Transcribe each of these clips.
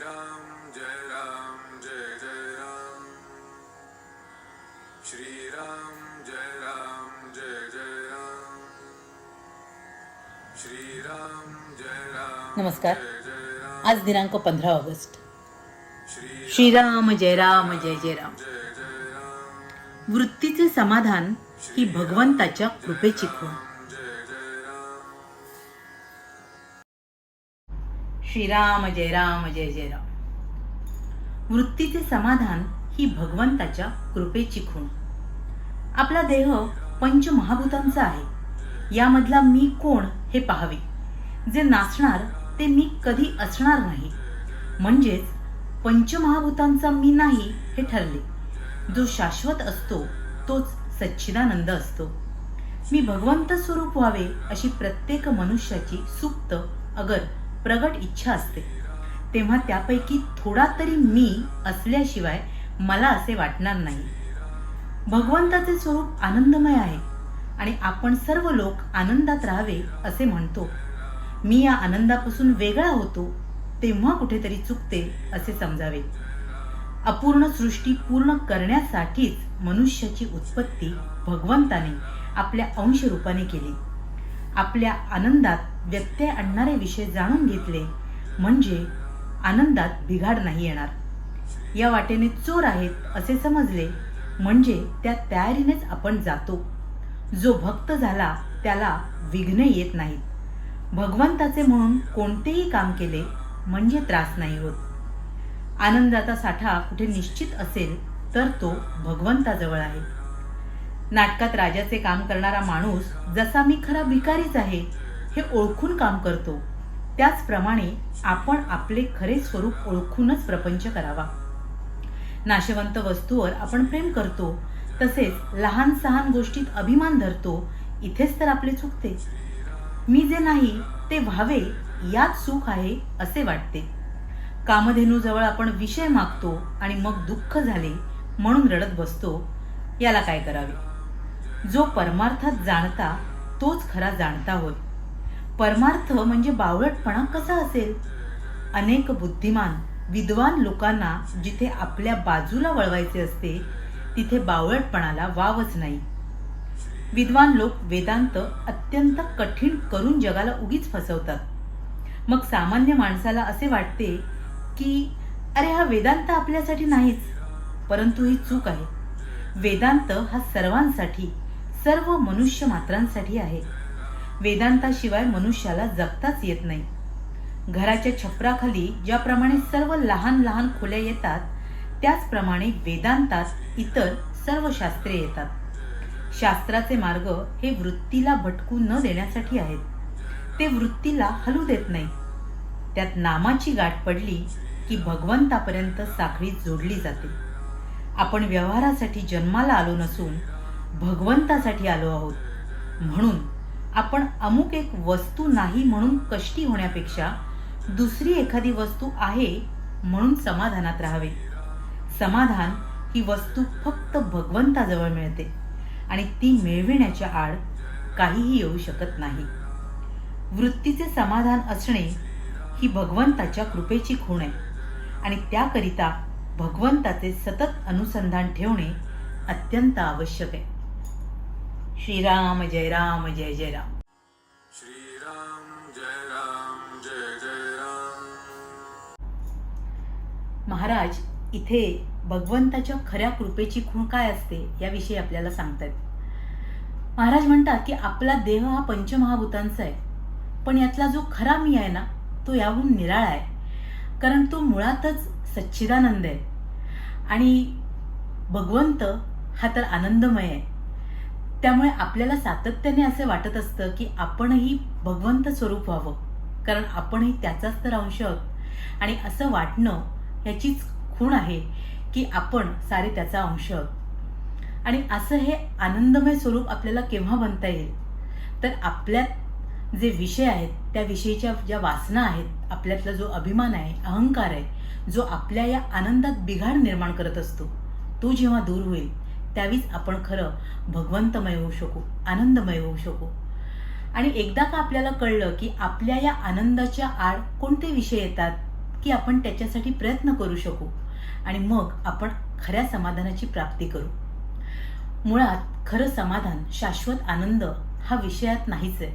श्रीराम जय राम जय जय राम। श्रीराम जय राम जय जय राम। श्रीराम जय राम नमस्कार। राम। आज दिनांक पंधरा ऑगस्ट। श्री श्रीराम जय राम जय जय राम। जय जय राम। वृत्तीचे समाधान ही भगवंताच्या कृपेची खूण. श्रीराम जय राम जय जय राम. वृत्तीचे समाधान ही भगवंताच्या कृपेची खूण. आपला देह पंचमहाभूतांचा आहे. यामधला मी कोण हे पाहावे? जे नाचणार ते मी कधी असणार नाही. म्हणजेच पंचमहाभूतांचा मी नाही हे ठरले. जो शाश्वत असतो तोच सच्चिदानंद असतो. मी भगवंत स्वरूप व्हावे अशी प्रत्येक मनुष्याची सुप्त अगर प्रगट इच्छा असते. तेव्हा त्यापैकी थोडा तरी मी असल्याशिवाय मला असे वाटणार नाही. भगवंताचे स्वरूप आनंदमय आहे आणि आपण सर्व लोक आनंदात राहावे असे म्हणतो. मी या आनंदापासून वेगळा होतो तेव्हा कुठेतरी चुकते असे समजावे. अपूर्ण सृष्टी पूर्ण करण्यासाठीच मनुष्याची उत्पत्ती भगवंताने आपल्या अंश रूपाने केली. आपल्या आनंदात व्यत्यय आणणारे विषय जाणून घेतले म्हणजे आनंदात बिघाड नाही येणार. या वाटेने चोर आहेत असे समजले म्हणजे त्या तयारीनेच आपण जातो. जो भक्त झाला त्याला विघ्न येत नाहीत भगवंताचे म्हणून कोणतेही काम केले म्हणजे त्रास नाही होत. आनंदाचा साठा कुठे निश्चित असेल तर तो भगवंताजवळ आहे. नाटकात राजाचे काम करणारा माणूस जसा मी खरा भिकारीच आहे हे ओळखून काम करतो. त्याचप्रमाणे आपण आपले खरे स्वरूप ओळखूनच प्रपंच करावा. नाशवंत वस्तूवर आपण प्रेम करतो तसेच लहान सहान गोष्टीत अभिमान धरतो इथेच तर आपले चुकते. मी जे नाही ते व्हावे यात सुख आहे असे वाटते. कामधेनूजवळ आपण विषय मागतो आणि मग दुःख झाले म्हणून रडत बसतो याला काय करावे? जो परमार्थात जाणता तोच खरा जाणता होय परमार्थ म्हणजे बावळटपणा कसा असेल? अनेक बुद्धिमान विद्वान लोकांना जिथे आपल्या बाजूला वळवायचे असते तिथे बावळटपणाला वावच नाही. विद्वान लोक वेदांत अत्यंत कठीण करून जगाला उगीच फसवतात. मग सामान्य माणसाला असे वाटते की अरे हा वेदांत आपल्यासाठी नाहीच. परंतु ही चूक आहे. वेदांत हा सर्वांसाठी सर्व मनुष्य मात्रांसाठी आहे. वेदांताशिवाय मनुष्याला जगताच येत नाही. घराच्या छपराखाली ज्याप्रमाणे सर्व लहान लहान खोल्या येतात त्याचप्रमाणे वेदांतात इतर सर्व शास्त्रे येतात. शास्त्राचे मार्ग हे वृत्तीला भटकू न देण्यासाठी आहेत. ते वृत्तीला हलू देत नाही. त्यात नामाची गाठ पडली की भगवंतापर्यंत साखळी जोडली जाते. आपण व्यवहारासाठी जन्माला आलो नसून भगवंतासाठी आलो आहोत. म्हणून आपण अमुक एक वस्तू नाही म्हणून कष्टी होण्यापेक्षा दुसरी एखादी वस्तू आहे म्हणून समाधानात राहावे. समाधान ही वस्तू फक्त भगवंताजवळ मिळते आणि ती मिळविण्याच्या आड काहीही येऊ शकत नाही. वृत्तीचे समाधान असणे ही भगवंताच्या कृपेची खूण आहे आणि त्याकरिता भगवंताचे सतत अनुसंधान ठेवणे अत्यंत आवश्यक आहे. श्रीराम जय राम जय जय राम. श्रीराम जय राम जय जय राम. महाराज इथे भगवंताच्या खऱ्या कृपेची खूण काय असते याविषयी आपल्याला सांगतायत महाराज म्हणतात की आपला देह हा पंचमहाभूतांचा आहे. पण यातला जो खरा मी आहे ना तो याहून निराळा आहे. कारण तो मुळातच सच्चिदानंद आहे. आणि भगवंत हा तर आनंदमय आहे. त्यामुळे आपल्याला सातत्याने असे वाटत असतं की आपणही भगवंत स्वरूप व्हावं. कारण आपणही त्याचाच तर अंश आहोत. आणि असं वाटणं ह्याचीच खूण आहे की आपण सारे त्याचा अंश आहोत. आणि असं हे आनंदमय स्वरूप आपल्याला केव्हा बनता येईल? तर आपल्यात जे विषय आहेत त्या विषयीच्या ज्या वासना आहेत आपल्यातला जो अभिमान आहे अहंकार आहे जो आपल्या या आनंदात बिघाड निर्माण करत असतो तो जेव्हा दूर होईल त्यावेळीच आपण खरं भगवंतमय होऊ शकू आनंदमय होऊ शकू. आणि एकदा का आपल्याला कळलं की आपल्या या आनंदाच्या आड कोणते विषय येतात की आपण त्याच्यासाठी प्रयत्न करू शकू आणि मग आपण खऱ्या समाधानाची प्राप्ती करू. मुळात खरं समाधान शाश्वत आनंद हा विषयात नाहीच आहे.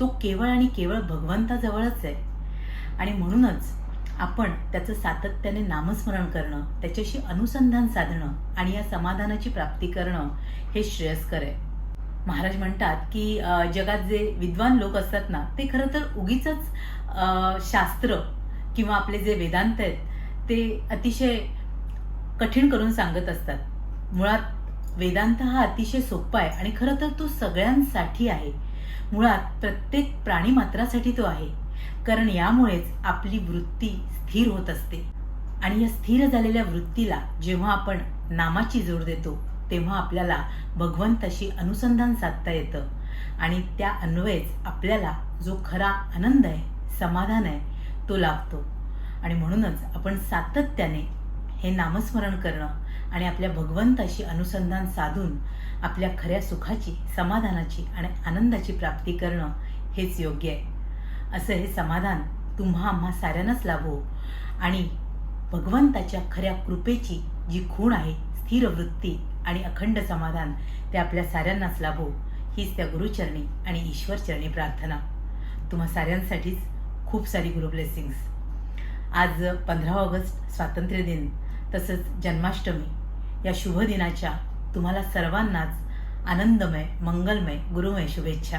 तो केवळ आणि केवळ भगवंताजवळच आहे. आणि म्हणूनच आपण त्याचं सातत्याने नामस्मरण करणं त्याच्याशी अनुसंधान साधणं आणि या समाधानाची प्राप्ती करणं हे श्रेयस्कर आहे. महाराज म्हणतात की जगात जे विद्वान लोक असतात ना ते खरं तर उगीच शास्त्र किंवा आपले जे वेदांत आहेत ते अतिशय कठीण करून सांगत असतात. मुळात वेदांत हा अतिशय सोपा आहे आणि खरं तर तो सगळ्यांसाठी आहे. मुळात प्रत्येक प्राणीमात्रासाठी तो आहे. कारण यामुळेच आपली वृत्ती स्थिर होत असते. आणि या स्थिर झालेल्या वृत्तीला जेव्हा आपण नामाची जोड देतो तेव्हा आपल्याला भगवंताशी अनुसंधान साधता येतं. आणि त्या अन्वयेच आपल्याला जो खरा आनंद आहे समाधान आहे तो लाभतो. आणि म्हणूनच आपण सातत्याने हे नामस्मरण करणं आणि आपल्या भगवंताशी अनुसंधान साधून आपल्या खऱ्या सुखाची समाधानाची आणि आनंदाची प्राप्ती करणं हेच योग्य आहे. असं हे समाधान तुम्हा आम्हा साऱ्यांनाच लाभो. आणि भगवंताच्या खऱ्या कृपेची जी खूण आहे स्थिर वृत्ती आणि अखंड समाधान ते आपल्या साऱ्यांनाच लाभो. हीच त्या गुरुचरणी आणि ईश्वरचरणी प्रार्थना. तुम्हा साऱ्यांसाठीच खूप सारी गुरु ब्लेसिंग्स आज पंधरा ऑगस्ट स्वातंत्र्य दिन तसंच जन्माष्टमी. या शुभ दिनाच्या तुम्हाला सर्वांनाच आनंदमय मंगलमय गुरुमय शुभेच्छा.